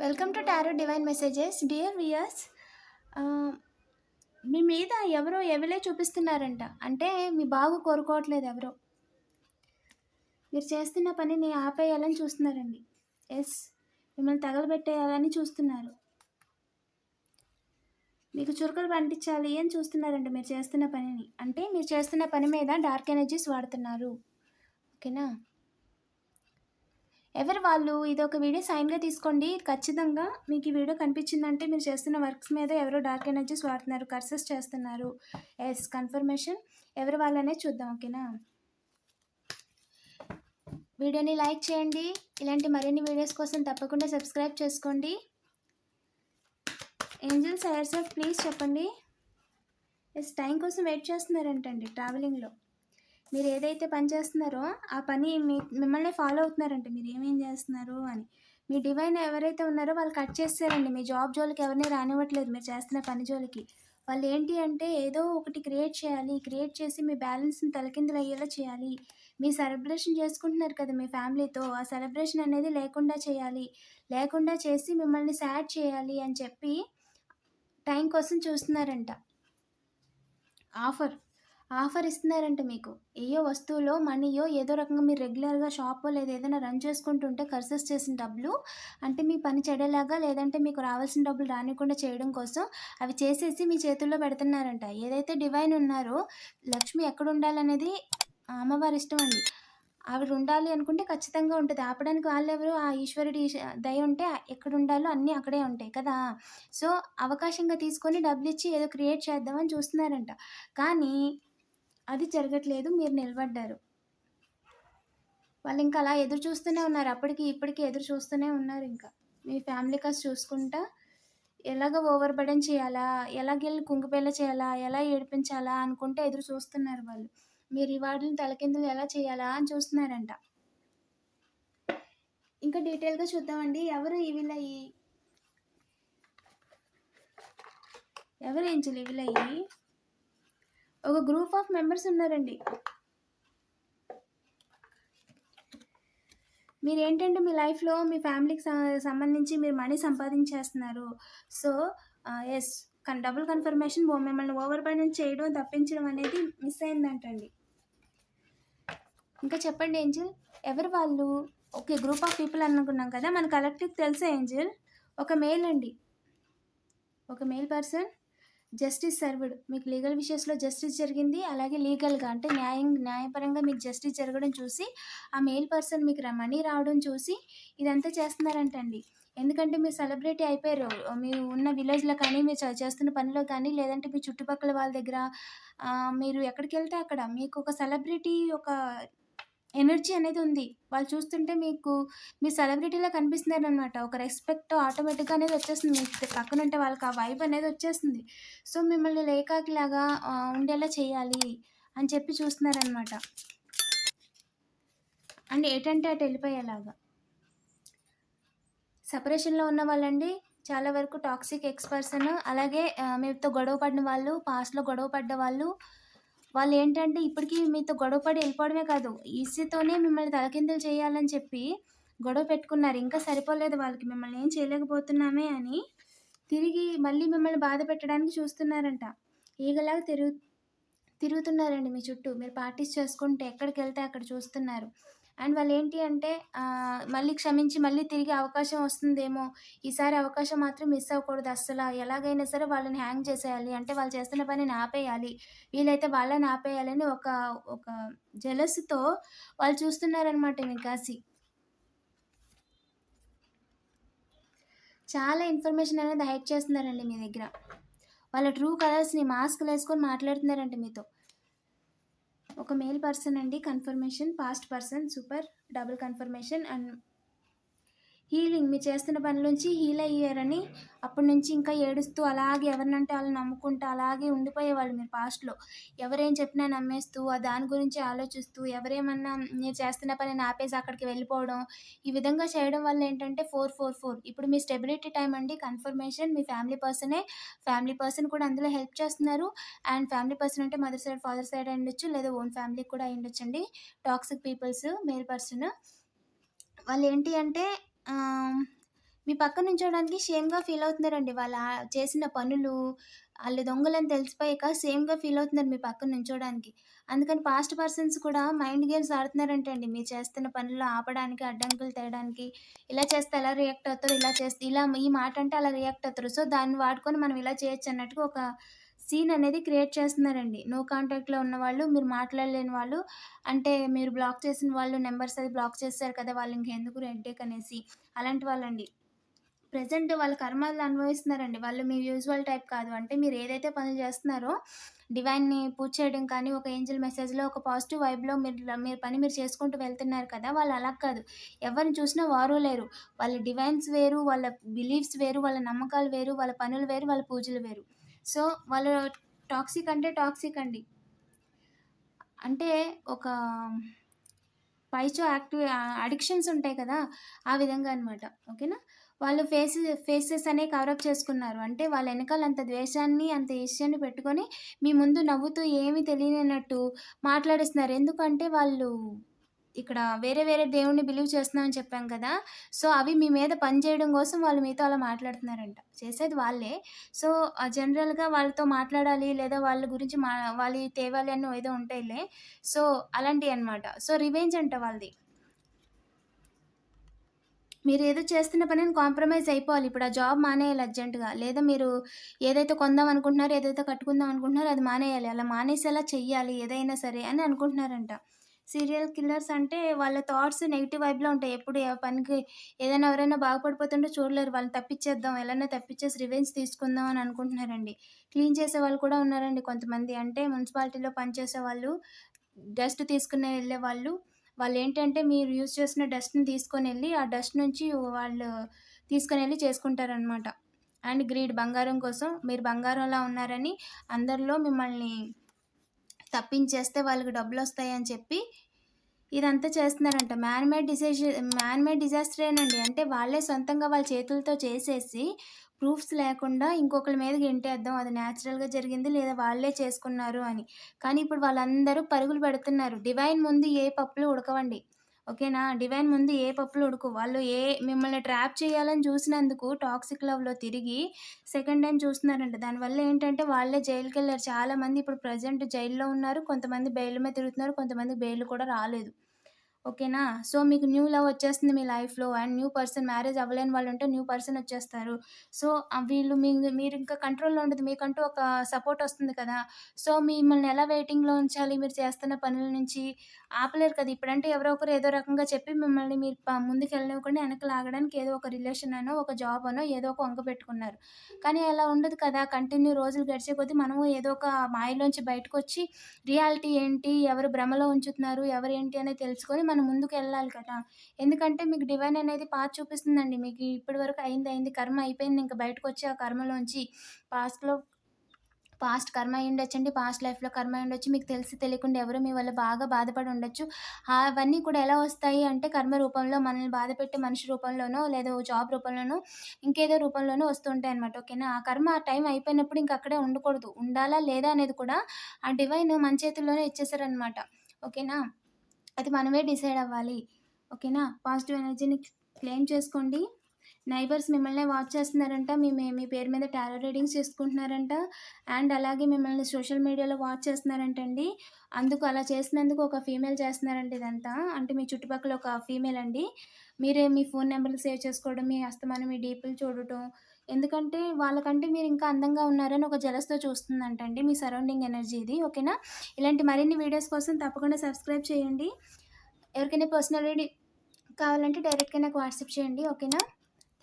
Welcome to tarot divine messages dear viewers మీ మీద ఎవరో ఎవలే చూపిస్తున్నారంట. అంటే మీ బాగు కోరుకోవట్లేదు ఎవరో. మీరు చేస్తున్న పనిని ఆపేయాలని చూస్తున్నారండి. ఎస్ మిమ్మల్ని తగలబెట్టేయాలని చూస్తున్నారు. మీకు చురుకలు పండించాలి అని చూస్తున్నారండి మీరు చేస్తున్న పనిని. అంటే మీరు చేస్తున్న పని మీద డార్క్ ఎనర్జీస్ వాడుతున్నారు. ఓకేనా ఎవరు వాళ్ళు? ఇది ఒక వీడియో సైన్గా తీసుకోండి. ఖచ్చితంగా మీకు ఈ వీడియో కనిపించిందంటే మీరు చేస్తున్న వర్క్స్ మీద ఎవరో డార్క్ ఎనర్జీస్ వాడుతున్నారు కర్సెస్ చేస్తున్నారు. ఎస్ కన్ఫర్మేషన్ ఎవరు వాళ్ళనే చూద్దాం ఓకేనా? వీడియోని లైక్ చేయండి. ఇలాంటి మరిన్ని వీడియోస్ కోసం తప్పకుండా సబ్స్క్రైబ్ చేసుకోండి. ఏంజల్స్ హైర్స్ ఆఫ్ ప్లీజ్ చెప్పండి. ఎస్ టైం కోసం వెయిట్ చేస్తున్నారంటండి ట్రావెలింగ్లో మీరు ఏదైతే పని చేస్తున్నారో ఆ పని మీ మిమ్మల్ని ఫాలో అవుతున్నారంట. మీరు ఏమేం చేస్తున్నారు అని. మీ డివైన్ ఎవరైతే ఉన్నారో వాళ్ళు కట్ చేస్తారండి. మీ జాబ్ జోలికి ఎవరిని రానివ్వట్లేదు. మీరు చేస్తున్న పని జోలికి. వాళ్ళు ఏంటి అంటే ఏదో ఒకటి క్రియేట్ చేయాలి. క్రియేట్ చేసి మీ బ్యాలెన్స్ని తలకిందులు అయ్యేలా చేయాలి. మీ సెలబ్రేషన్ చేసుకుంటున్నారు కదా మీ ఫ్యామిలీతో ఆ సెలబ్రేషన్ అనేది లేకుండా చేయాలి. లేకుండా చేసి మిమ్మల్ని సాడ్ చేయాలి అని చెప్పి టైం కోసం చూస్తున్నారంట. ఆఫర్ ఆఫర్ ఇస్తున్నారంట మీకు. ఏయో వస్తువులో మనీయో ఏదో రకంగా మీరు రెగ్యులర్గా షాపో లేదా ఏదైనా రన్ చేసుకుంటుంటే కర్సెస్ చేసిన డబ్బులు అంటే మీ పని చెడేలాగా లేదంటే మీకు రావాల్సిన డబ్బులు రానికుండా చేయడం కోసం అవి చేసేసి మీ చేతుల్లో పెడుతున్నారంట. ఏదైతే డివైన్ ఉన్నారో లక్ష్మి ఎక్కడ ఉండాలనేది అమ్మవారి ఇష్టం అండి. ఆవిడ ఉండాలి అనుకుంటే ఖచ్చితంగా ఉంటుంది. ఆపడానికి వాళ్ళు ఎవరు ఆ ఈశ్వరుడి దయ ఉంటే ఎక్కడ ఉండాలో అన్నీ అక్కడే ఉంటాయి కదా. సో అవకాశంగా తీసుకొని డబ్బులు ఇచ్చి ఏదో క్రియేట్ చేద్దామని చూస్తున్నారంట. కానీ అది జరగట్లేదు మీరు నిలబడ్డారు. వాళ్ళు ఇంకా అలా ఎదురు చూస్తూనే ఉన్నారు. అప్పటికి ఇప్పటికి ఎదురు చూస్తూనే ఉన్నారు ఇంకా. మీ ఫ్యామిలీ కాస్ చూసుకుంటా ఎలాగ ఓవర్ బర్డెన్ చేయాలా ఎలాగెళ్ళి కుంకుపేల చేయాలా? ఎలా ఏడిపించాలా? అనుకుంటే ఎదురు చూస్తున్నారు వాళ్ళు. మీ రివార్డులను తలకిందులు ఎలా చేయాలా? అని చూస్తున్నారంట. ఇంకా డీటెయిల్గా చూద్దామండి. ఎవరు ఈ వీళ్ళయి ఎవరు ఏంచులు ఈ వీళ్ళయి ఒక గ్రూప్ ఆఫ్ మెంబర్స్ ఉన్నారండి. మీరు ఏంటంటే మీ లైఫ్లో మీ ఫ్యామిలీకి సంబంధించి మీరు మనీ సంపాదించేస్తున్నారు. సో ఎస్ కన్ డబుల్ కన్ఫర్మేషన్ మిమ్మల్ని ఓవర్ బర్డెన్ చేయడం తప్పించడం అనేది మిస్ అయిందంటండి. ఇంకా చెప్పండి ఏంజిల్ ఎవరు వాళ్ళు? ఓకే గ్రూప్ ఆఫ్ పీపుల్ అనుకున్నాం కదా మన కలెక్టివ్ తెలుసా ఏంజిల్? ఒక మేల్ అండి. ఒక మేల్ పర్సన్ జస్టిస్ సర్వ్డ్. మీకు లీగల్ విషయస్లో జస్టిస్ జరిగింది అలాగే లీగల్గా అంటే న్యాయం న్యాయపరంగా మీకు జస్టిస్ జరగడం చూసి ఆ మెయిల్ పర్సన్ మీకు మనీ రావడం చూసి ఇదంతా చేస్తున్నారంటండి. ఎందుకంటే మీరు సెలబ్రిటీ అయిపోయారు. మీరు ఉన్న విలేజ్లో కానీ మీరు చేస్తున్న పనిలో కానీ లేదంటే మీ చుట్టుపక్కల వాళ్ళ దగ్గర మీరు ఎక్కడికి వెళ్తే అక్కడ మీకు ఒక సెలబ్రిటీ ఒక ఎనర్జీ అనేది ఉంది. వాళ్ళు చూస్తుంటే మీకు మీ సెలబ్రిటీలా కనిపిస్తున్నారు అనమాట ఒక రెస్పెక్ట్ ఆటోమేటిక్గా అనేది వచ్చేస్తుంది. మీకు పక్కన ఉంటే వాళ్ళకి ఆ వైబ్ అనేది వచ్చేస్తుంది. సో మిమ్మల్ని లేకాకిలాగా ఉండేలా చేయాలి అని చెప్పి చూస్తున్నారనమాట అండ్ ఏంటంటే అటు వెళ్ళిపోయేలాగా. సపరేషన్లో ఉన్న వాళ్ళండి చాలా వరకు టాక్సిక్ ఎక్స్ పర్సన్. అలాగే మీతో గొడవ పడిన వాళ్ళు పాస్ట్లో గొడవ పడ్డ వాళ్ళు వాళ్ళు ఏంటంటే ఇప్పటికీ మీతో గొడవ పడి వెళ్ళిపోవడమే కాదు ఈసీతోనే మిమ్మల్ని తలకిందులు చేయాలని చెప్పి గొడవ పెట్టుకున్నారు. ఇంకా సరిపోలేదు వాళ్ళకి. మిమ్మల్ని ఏం చేయలేకపోతున్నామే అని తిరిగి మళ్ళీ మిమ్మల్ని బాధ పెట్టడానికి చూస్తున్నారంట. ఈగలాగా తిరుగు తిరుగుతున్నారండి మీ చుట్టూ. మీరు పార్టీస్ చేసుకుంటే ఎక్కడికి వెళ్తే అక్కడ చూస్తున్నారు. అండ్ వాళ్ళు ఏంటి అంటే మళ్ళీ క్షమించి మళ్ళీ తిరిగి అవకాశం వస్తుందేమో ఈసారి అవకాశం మాత్రం మిస్ అవ్వకూడదు అస్సలు. ఎలాగైనా సరే వాళ్ళని హ్యాంగ్ చేసేయాలి. అంటే వాళ్ళు చేస్తున్న పనిని ఆపేయాలి వీలైతే వాళ్ళని ఆపేయాలని ఒక ఒక జలస్తో వాళ్ళు చూస్తున్నారనమాట మీ కాసి చాలా ఇన్ఫర్మేషన్ అనేది హైడ్ చేస్తున్నారండి మీ దగ్గర. వాళ్ళ ట్రూ కలర్స్ని మాస్క్లు వేసుకొని మాట్లాడుతున్నారండి మీతో. ఒక మేల్ పర్సన్ అండి. Confirmation past person super double confirmation and healing మీరు చేస్తున్న పని నుంచి హీల్ అయ్యారని అప్పటి నుంచి ఇంకా ఏడుస్తూ అలాగే ఎవరినంటే వాళ్ళు నమ్ముకుంటూ అలాగే ఉండిపోయేవాళ్ళు మీరు పాస్ట్లో ఎవరేం చెప్పినా నమ్మేస్తూ ఆ దాని గురించి ఆలోచిస్తూ ఎవరేమన్నా మీరు చేస్తున్న పని ఆపేసి అక్కడికి వెళ్ళిపోవడం ఈ విధంగా చేయడం వల్ల ఏంటంటే ఫోర్ ఫోర్ ఫోర్ ఇప్పుడు మీ స్టెబిలిటీ టైం అండి కన్ఫర్మేషన్ మీ ఫ్యామిలీ పర్సనే ఫ్యామిలీ పర్సన్ కూడా అందులో హెల్ప్ చేస్తున్నారు. అండ్ ఫ్యామిలీ పర్సన్ అంటే మదర్ సైడ్ ఫాదర్ సైడ్ అయి ఉండొచ్చు లేదా ఓన్ ఫ్యామిలీకి కూడా అయి ఉండొచ్చండి. టాక్సిక్ పీపుల్స్ మేల్ పర్సన్ వాళ్ళు ఏంటి అంటే మీ పక్క పక్కన నుంచోడానికి షేమ్‌గా ఫీల్ అవుతున్నారండి. వాళ్ళ చేసిన పనులు, ఆళ్ళు దొంగలని తెలిసిపోయాక సేమ్‌గా ఫీల్ అవుతున్నారు మీ పక్కన నుంచోడానికి. అందుకని పాస్ట్ పర్సన్స్ కూడా మైండ్ గేమ్స్ ఆడుతున్నారంటండి. మీరు చేస్తున్న పనులు ఆపడానికి, అడ్డంకులు తేడానికి. ఇలా చేస్తే ఎలా రియాక్ట్ అవుతారు ఇలా చేస్తే ఇలా ఈ మాట అంటే అలా రియాక్ట్ అవుతారు. సో, దాన్ని వాడుకొని మనం ఇలా చేయొచ్చు అన్నట్టుగా ఒక సీన్ అనేది క్రియేట్ చేస్తున్నారండి. నో కాంటాక్ట్‌లో ఉన్న వాళ్ళు మీరు మాట్లాడలేని వాళ్ళు, అంటే మీరు బ్లాక్ చేసిన వాళ్ళు నెంబర్స్ అది బ్లాక్ చేస్తారు కదా! వాళ్ళు ఇంకెందుకు రెడ్డేక్ అనేసి. అలాంటి వాళ్ళండి. ప్రజెంట్ వాళ్ళ కర్మాలు అనుభవిస్తున్నారండి. వాళ్ళు మీ యూజువల్ టైప్ కాదు. అంటే మీరు ఏదైతే పనులు చేస్తున్నారో డివైన్‌ని పూజ చేయడం కానీ, ఒక ఏంజెల్ మెసేజ్‌లో ఒక పాజిటివ్ వైబ్‌లో మీరు మీరు పని మీరు చేసుకుంటూ వెళ్తున్నారు కదా! వాళ్ళు అలా కాదు. ఎవరిని చూసినా వారు లేరు. వాళ్ళ డివైన్స్ వేరు, వాళ్ళ బిలీఫ్స్ వేరు, వాళ్ళ నమ్మకాలు వేరు, వాళ్ళ పనులు వేరు, వాళ్ళ పూజలు వేరు. సో, వాళ్ళు టాక్సిక్ అంటే టాక్సిక్ అండి. అంటే ఒక పైచో యాక్టివ్ అడిక్షన్స్ ఉంటాయి కదా! ఆ విధంగా అనమాట. ఓకేనా? వాళ్ళు ఫేస్ ఫేసెస్ అనేవి కవరప్ చేసుకున్నారు. అంటే వాళ్ళ వెనకాల అంత ద్వేషాన్ని, అంత ఈర్ష్యని పెట్టుకొని మీ ముందు నవ్వుతూ ఏమీ తెలియనట్టు మాట్లాడిస్తున్నారు. ఎందుకంటే వాళ్ళు ఇక్కడ వేరే వేరే దేవుడిని బిలీవ్ చేస్తున్నామని చెప్పాం కదా! సో, అవి మీ మీద పనిచేయడం కోసం వాళ్ళు మీతో అలా మాట్లాడుతున్నారంట. చేసేది వాళ్ళే. సో, జనరల్‌గా వాళ్ళతో మాట్లాడాలి లేదా వాళ్ళ గురించి మా వాళ్ళయి తేవాలి అని ఏదో ఉంటాయిలే. సో, అలాంటివి అనమాట సో, రివెంజ్ అంట వాళ్ళది. మీరు ఏదో చేస్తున్న పనిని కాంప్రమైజ్ అయిపోవాలి. ఇప్పుడు ఆ జాబ్ మానేయాలి అర్జెంట్‌గా. లేదా మీరు ఏదైతే కొందాం అనుకుంటున్నారో, ఏదైతే కట్టుకుందాం అనుకుంటున్నారో అది మానేయాలి. అలా మానేసేలా చెయ్యాలి ఏదైనా సరే అని అనుకుంటున్నారంట. సీరియల్ కిల్లర్స్ అంటే వాళ్ళ థాట్స్ నెగిటివ్ వైబ్‌లో ఉంటాయి. ఎప్పుడు ఏ పనికి ఏదైనా ఎవరైనా బాగుపడిపోతుంటే చూడలేరు. వాళ్ళని తప్పించేద్దాం, ఎలానే తప్పించేసి రివెంజ్ తీసుకుందాం అని అనుకుంటున్నారండి. క్లీన్ చేసే వాళ్ళు కూడా ఉన్నారండి కొంతమంది. అంటే మున్సిపాలిటీలో పనిచేసే వాళ్ళు డస్ట్ తీసుకుని వెళ్ళే వాళ్ళు వాళ్ళు ఏంటంటే మీరు యూజ్ చేసిన డస్ట్‌ని తీసుకొని వెళ్ళి ఆ డస్ట్ నుంచి వాళ్ళు తీసుకొనెళ్ళి చేసుకుంటారనమాట. అండ్ గ్రీడ్ బంగారం కోసం మీరు బంగారంలా ఉన్నారని అందరిలో మిమ్మల్ని తప్పించేస్తే వాళ్ళకి డబ్బులొస్తాయని చెప్పి ఇదంతా చేస్తున్నారంట. Man made man made man made డిజాస్టరేనండి. అంటే వాళ్ళే సొంతంగా వాళ్ళ చేతులతో చేసేసి ప్రూఫ్స్ లేకుండా ఇంకొకళ్ళ మీద గెంటేద్దాం. అది న్యాచురల్‌గా జరిగింది లేదా వాళ్ళే చేసుకున్నారు అని. కానీ ఇప్పుడు వాళ్ళందరూ పరుగులు పెడుతున్నారు. డివైన్ ముందు ఏ పప్పులు ఉడకవండి. ఓకేనా? డివైన్ ముందు ఏ పప్పులు ఉడుకు వాళ్ళు ఏ మిమ్మల్ని ట్రాప్ చేయాలని చూసినందుకు టాక్సిక్ లవ్‌లో తిరిగి సెకండ్ టైం చూస్తున్నారంట. దానివల్ల ఏంటంటే వాళ్ళే జైలుకెళ్ళారు. చాలామంది ఇప్పుడు ప్రజెంట్ జైల్‌లో ఉన్నారు. కొంతమంది బెయిల్ మీద తిరుగుతున్నారు. కొంతమంది బెయిల్ కూడా రాలేదు. ఓకేనా? సో, మీకు న్యూ లవ్ వచ్చేస్తుంది మీ లైఫ్‌లో అండ్ న్యూ పర్సన్ మ్యారేజ్ అవ్వలేని వాళ్ళుంటే న్యూ పర్సన్ వచ్చేస్తారు. సో, ఆహ్, వీళ్ళు మీ మీరింకా కంట్రోల్‌లో ఉండదు. మీకంటూ ఒక సపోర్ట్ వస్తుంది కదా! సో, మిమ్మల్ని ఎలా వెయిటింగ్‌లో ఉంచాలి మీరు చేస్తున్న పనుల నుంచి ఆపలేరు కదా! ఇప్పుడంటే ఎవరో ఒకరు ఏదో రకంగా చెప్పి మిమ్మల్ని మీరు ప ముందుకెళ్ళనివ్వకుండా వెనక్కి లాగడానికి ఏదో ఒక రిలేషన్ అనో, ఒక జాబ్ అనో ఏదో ఒక వంక పెట్టుకున్నారు. కానీ అలా ఉండదు కదా! కంటిన్యూ రోజులు గడిచే కొద్దీ మనము ఏదో ఒక మాయలోంచి బయటకొచ్చి రియాలిటీ ఏంటి, ఎవరు భ్రమలో ఉంచుతున్నారు, ఎవరేంటి అనేది తెలుసుకొని మనం ముందుకు వెళ్ళాలి కదా! ఎందుకంటే మీకు డివైన్ అనేది పాత్ చూపిస్తుందండి. మీకు ఇప్పటి వరకు అయింది అయింది. కర్మ అయిపోయింది. ఇంక బయటకొచ్చి ఆ కర్మలోంచి పాస్ట్‌లో పాస్ట్ కర్మ అయ్యుండొచ్చండి. పాస్ట్ లైఫ్‌లో కర్మ అయ్యుండొచ్చు. మీకు తెలిసి తెలియకుండా ఎవరు మీ వల్ల బాగా బాధపడి ఉండొచ్చు. అవన్నీ కూడా ఎలా వస్తాయి అంటే కర్మ రూపంలో మనల్ని బాధపెట్టే మనిషి రూపంలోనో, లేదా జాబ్ రూపంలోనో, ఇంకేదో రూపంలోనో వస్తుంటాయి అనమాట ఓకేనా? ఆ కర్మ ఆ టైం అయిపోయినప్పుడు ఇంక అక్కడే ఉండకూడదు. ఉండాలా లేదా అనేది కూడా ఆ డివైన్ మన చేతుల్లోనే ఇచ్చేసారనమాట. ఓకేనా? అది మనమే డిసైడ్ అవ్వాలి. ఓకేనా? పాజిటివ్ ఎనర్జీని క్లెయిమ్ చేసుకోండి. నైబర్స్ మిమ్మల్నే వాచ్ చేస్తున్నారంట. మీ మీ పేరు మీద టారో రీడింగ్స్ చేసుకుంటున్నారంట. అండ్ అలాగే మిమ్మల్ని సోషల్ మీడియాలో వాచ్ చేస్తున్నారంట అండి అందుకు అలా చేసినందుకు ఒక ఫీమేల్ చేస్తున్నారంట ఇదంతా. అంటే మీ చుట్టుపక్కల ఒక ఫీమేల్ అండి. మీరే మీ ఫోన్ నెంబర్లు సేవ్ చేసుకోవడం, మీ అస్తమానం మీ డీపీలు చూడటం. ఎందుకంటే వాళ్ళకంటే మీరు ఇంకా అందంగా ఉన్నారని ఒక జెలస్‌తో చూస్తుందంటండి. మీ సరౌండింగ్ ఎనర్జీ ఇది. ఓకేనా? ఇలాంటి మరిన్ని వీడియోస్ కోసం తప్పకుండా సబ్స్క్రైబ్ చేయండి. ఎవరికైనా పర్సనల్ రీడింగ్ కావాలంటే డైరెక్ట్‌గా నాకు వాట్సాప్ చేయండి. ఓకేనా?